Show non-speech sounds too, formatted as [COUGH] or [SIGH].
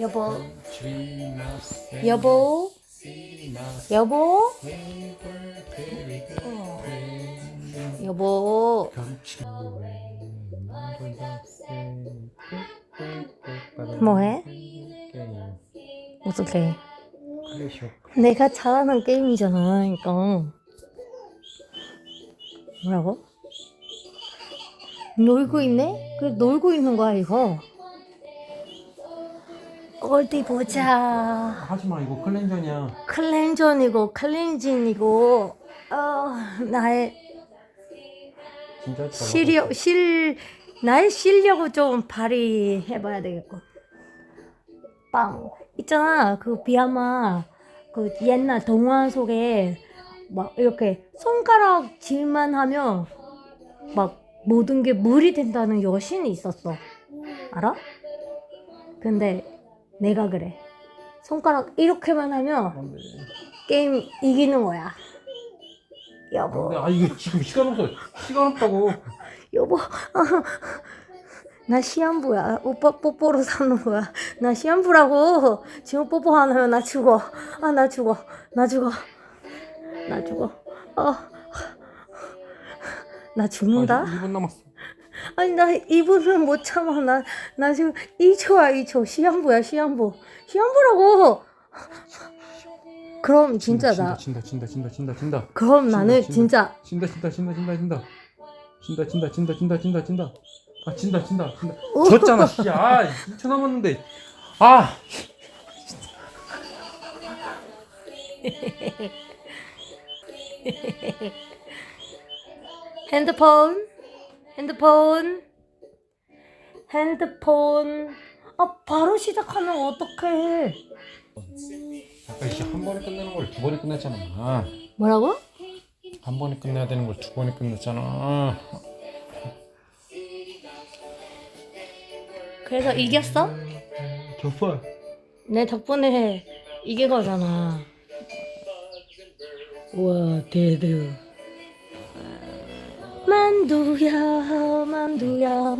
여보, 여보, 여보, 어. 여보. 뭐해? 무슨 게임? 내가 잘하는 게임이잖아, 이거. 뭐라고? 놀고 있네? 그 놀고 있는 거야, 이거. 어디 보자. 하지 마 이거 클렌저냐 클렌전이고, 클렌진이고, 어, 나의 진짜 실력, 실, 나의 실력을 좀 발휘해봐야 되겠고. 빵. 있잖아, 그 비아마, 그 옛날 동화 속에 막 이렇게 손가락 질만 하면 막 모든 게 물이 된다는 여신이 있었어. 알아? 근데 내가 그래. 손가락 이렇게만 하면 안돼 게임 이기는 거야. 여보. 안돼 아 이거 지금 시간 없어 시간 없다고 [LAUGHS] 여보, [LAUGHS] 나 시한부야. 오빠 뽀뽀로 사는 거야. 나 시한부라고. 지금 뽀뽀 안 하면 나 죽어. 아, 나 죽어. 나 죽어. 나 죽어. 어. 나 죽는다? 1분 남았어 아니, 나 이분은 못 참아. 나, 나 지금 2초야, 2초. 시한부야, 시한부. 시한부라고! 그럼 진짜 나, 진다 진다 진다 진다 진다 그럼 나는. 진짜, 진다 진다 진다 진다 진다 진다 진다 진다 진다 진다 진다 아 진다 진다 진다 오. 졌잖아 씨아 2초 남았는데 아 핸드폰, 핸드폰, 핸드폰. 아, 바로 시작하면 어떡해. 아까 이제 한 번에 끝내는 걸 두 번에 끝냈잖아 아, 뭐라고? 한 번에 끝내야 되는 걸 두 번에 끝냈잖아 그래서 이겼어? 졌어 내 덕분에 이긴 거잖아. 와, 대드. 만두야, 만두야.